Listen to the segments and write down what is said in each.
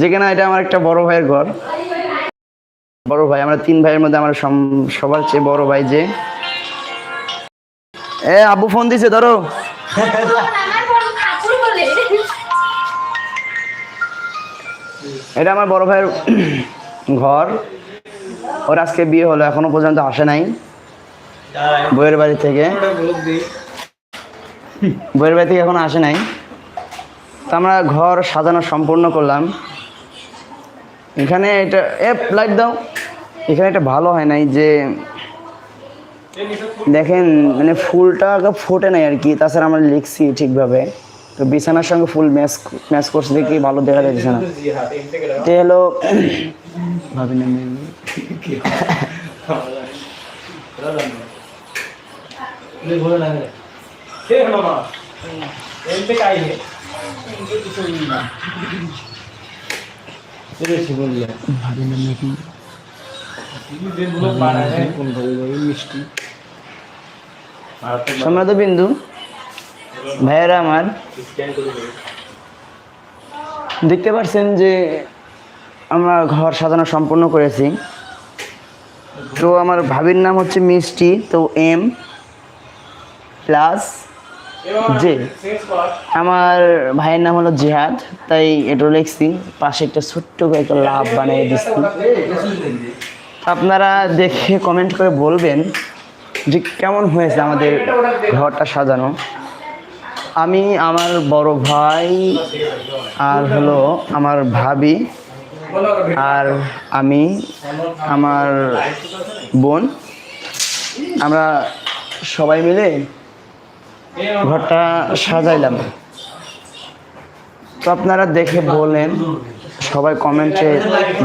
যেখানে এটা আমার একটা বড় ভাইয়ের ঘর। বড় ভাই, আমরা তিন ভাইয়ের মধ্যে আমার সবার চেয়ে বড় ভাই যে। এ, আব্বু ফোন দিছে, ধরো। এটা আমার বড় ভাইয়ের ঘর। ওর আজকে বিয়ে হলো, এখনও পর্যন্ত আসে নাই। বইয়ের বাড়ি থেকে। বইয়ের বাড়ি থেকে এখনও আসে নাই। আমরা ঘর সাজানো সম্পূর্ণ করলাম। এখানে এটা এ লাইট দাও। এখানে এটা ভালো হয় নাই যে দেখেন মানে ফুলটা ফোটে নাই আর কি তাছাড়া আমরা লিখছি ঠিকভাবে। তো বিছানার সঙ্গে ফুল ম্যাচ ম্যাচ করছে দেখি ভালো দেখা যাচ্ছে না। এটা হলো ভাবি না। সম্রাট বিন্দু, ভাইয়েরা আমার, দেখতে পাচ্ছেন যে আমরা ঘর সাজানো সম্পূর্ণ করেছি। তো আমার ভাবির নাম হচ্ছে মিষ্টি, তো এম প্লাস জে। আমার ভাইয়ের নাম হলো জিহাদ, তাই এটা লিখছি। পাশে একটা ছোট্ট করে একটা লাভ বানিয়ে দিচ্ছি। আপনারা দেখে কমেন্ট করে বলবেন যে কেমন হয়েছে আমাদের ঘরটা সাজানো। আমি আমার বড় ভাই আর হলো আমার ভাবি আর আমি আমার বোন। আমরা সবাই মিলে ঘরটা সাজাইলাম। তো আপনারা দেখে বলেন, সবাই কমেন্টে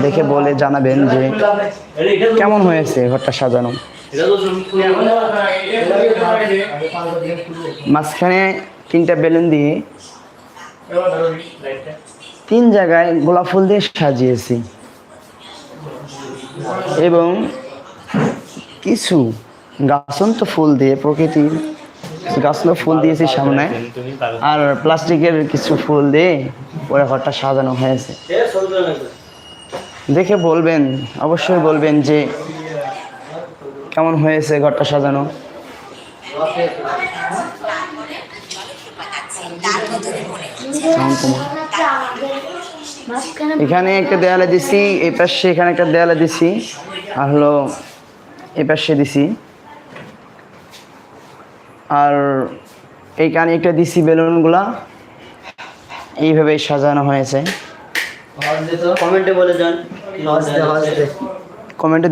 দেখে বলে জানাবেন যে কেমন হয়েছে ঘরটা সাজানো। মাঝখানে তিনটা বেলুন দিয়ে তিন জায়গায় গোলাপ ফুল দিয়ে সাজিয়েছি। এবং কিছু গাছন্ত ফুল দিয়ে প্রকৃতির কিছু গাছলো ফুল দিয়েছি সামনে। আর প্লাস্টিকের কিছু ফুল দিয়ে ওরা ঘরটা সাজানো হয়েছে। দেখে বলবেন, অবশ্যই বলবেন যে কেমন হয়েছে ঘরটা সাজানো? এখানে একটা দেয়ালে দিছি, এই পাশে এখানে একটা দেয়ালে দিছি, আর হলো এই পাশে দিছি। আর এইখানে একটা দিছি বেলুনগুলা এইভাবে সাজানো হয়েছে। কমেন্টে বলে যান।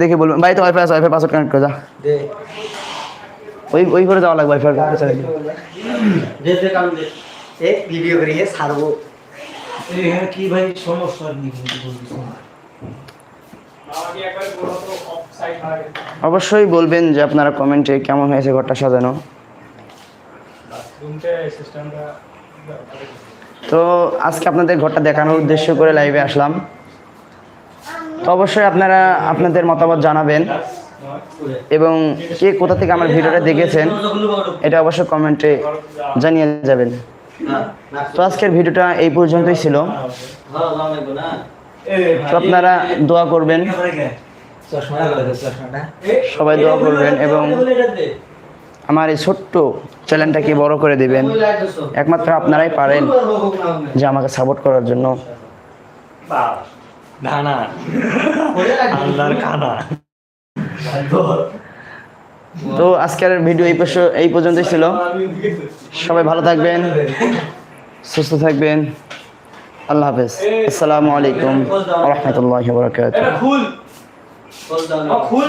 দেখে বলবেন। ভাই তো ওয়াইফাই আছে ওয়াইফাই পাসওয়ার্ড কানেক্ট করে যা। ওই ওই করে যাওয়া লাগবে ওয়াইফাই দে দে কাম দে। এ ভিডিও করিয়ে ছাড়বো। এখানে কি ভাই সমস্যা নেই অবশ্যই বলবেন যে আপনারা কমেন্টে কেমন হয়েছে ঘরটা সাজানো। তো আজকে আপনাদের ঘরটা দেখানোর উদ্দেশ্য করে লাইভে আসলাম। তো অবশ্যই আপনারা আপনাদের মতামত জানাবেন এবং কে কোথা থেকে আমার ভিডিওটা দেখেছেন এটা অবশ্যই কমেন্টে জানিয়ে যাবেন। তো আজকের ভিডিওটা এই পর্যন্তই ছিল। তো আপনারা দোয়া করবেন। সবাই দোয়া করবেন এবং আমার এই ছোট্ট চ্যানেলটাকে বড় করে দেবেন। একমাত্র আপনারাই পারেন যে আমাকে সাপোর্ট করার জন্য। তো আজকের ভিডিও এই এই পর্যন্তই ছিল। সবাই ভালো থাকবেন সুস্থ থাকবেন। আল্লাহ হাফেজ। আসসালামু আলাইকুম রহমতুল্লাহ বরকাত খুল। খুল